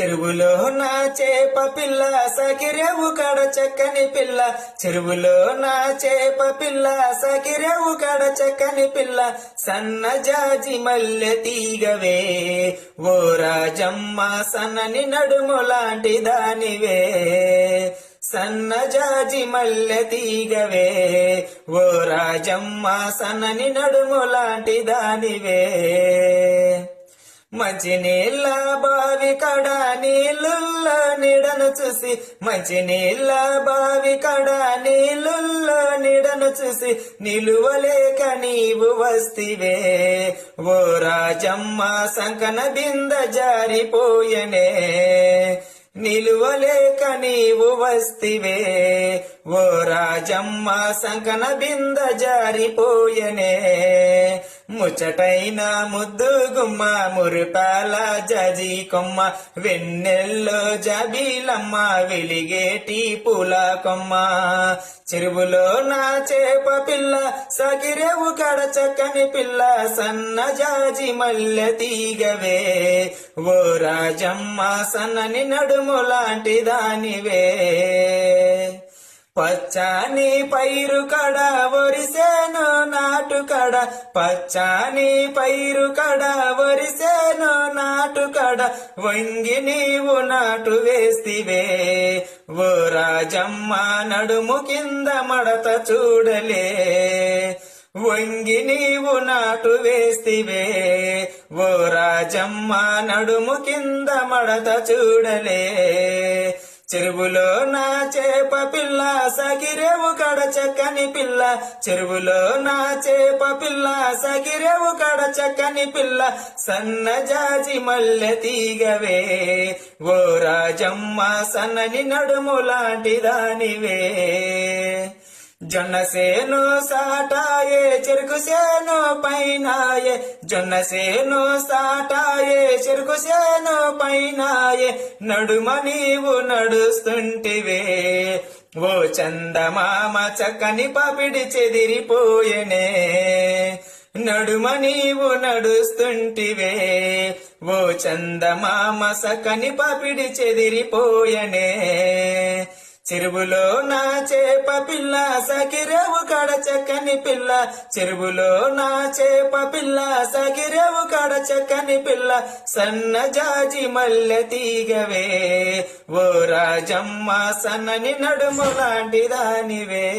చెరువులో నా చేప పిల్ల సకిరేవు కడ చక్కని పిల్ల. చెరువులో నా చేప పిల్ల సకిరేవు కడ చక్కని పిల్ల. సన్న జాజి మల్లె తీగవే. ఓ రాజమ్మ సన్నని నడుము లాంటి దానివే. సన్న జాజి మల్లె తీగవే. ఓ రాజమ్మ సన్నని నడుము లాంటి దానివే. మంచి నీళ్ళ బావి కడ నీళ్ళుల్ల నీడను చూసి మంచి నీళ్ళ బావి కడ నీళ్ళుల్ల నీడను చూసి నిలువలేక నీవు వస్తివే. ఓ రాజమ్మ సంకన బింద జారిపోయనే. నిలువలేక నీవు వస్తివే. ఓ రాజమ్మ సంకన బింద జారిపోయనే. ముచ్చటైన ముద్దు గుమ్మ మురిపాల జజి కొమ్మ వెన్నెల్లో జబీలమ్మ వెలిగేటి పూల కొమ్మ. చెరువులో నా చేప పిల్ల సగిరేవు కడ చక్కని పిల్ల సన్న జాజి మల్లె తీగవే. ఓ రాజమ్మ సన్నని నడుము లాంటి దానివే. పచ్చాని పైరు కడ ఒరిసేను నాటుకడ. పచ్చాని పైరు కడ ఒరిసేను నాటుకడ. వంగి నీవు నాటు వేస్తివే. ఓ రాజమ్మ నడుము కింద మడత చూడలే. వంగి నీవు నాటు వేస్తివే. ఓ రాజమ్మ నడుము కింద మడత చూడలే. చెరువులో నా చేప పిల్ల సగిరేవు కడ చక్కని పిల్ల. చెరువులో నా చేప పిల్ల సగిరేవు కడ చక్కని పిల్ల. సన్న జాజి మల్లె తీగవే. ఓ రాజమ్మ సన్నని నడుము లాంటి దానివే. జొన్నసేను సాటాయే చెరుకు సేను పైనాయే. జొన్నసేను సాటాయే చెరుకు సేను పైనాయే. నడుమ నీవు నడుస్తుంటివే. ఓ చందమామ చక్కని పాపిడి చెదిరిపోయెనే. నడుమ నీవు నడుస్తుంటివే. ఓ చందమామ సకని పాపిడి చెదిరిపోయనే. చెరువులో నా చేప పిల్ల సకిరేవు కడ చక్కని పిల్ల. చెరువులో నా చేప పిల్ల సకిరేవు కడ చక్కని పిల్ల. సన్న జాజి మల్లె తీగవే. ఓ రాజమ్మ సన్నని నడుము లాంటి దానివే.